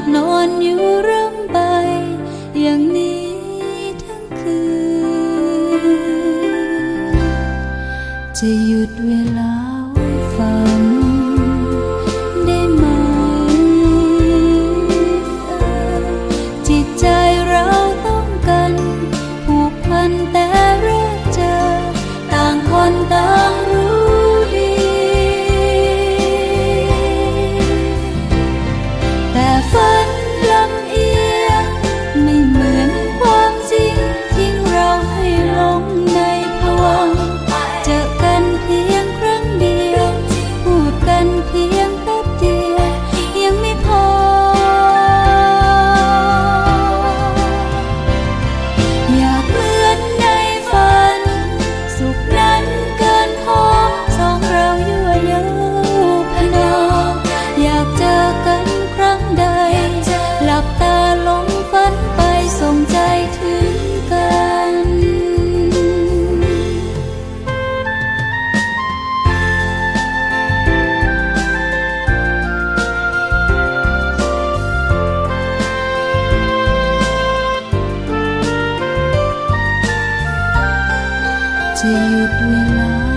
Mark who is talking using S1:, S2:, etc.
S1: ากนอนอยู่ร่ำไป อย่างนี้ทั้งคืน จะหยุดเวลาฝันได้ไหม จิตใจเราต้องกัน ผูกพันแต่แรกเจอ ต่างคนต่าง sa iyot nila.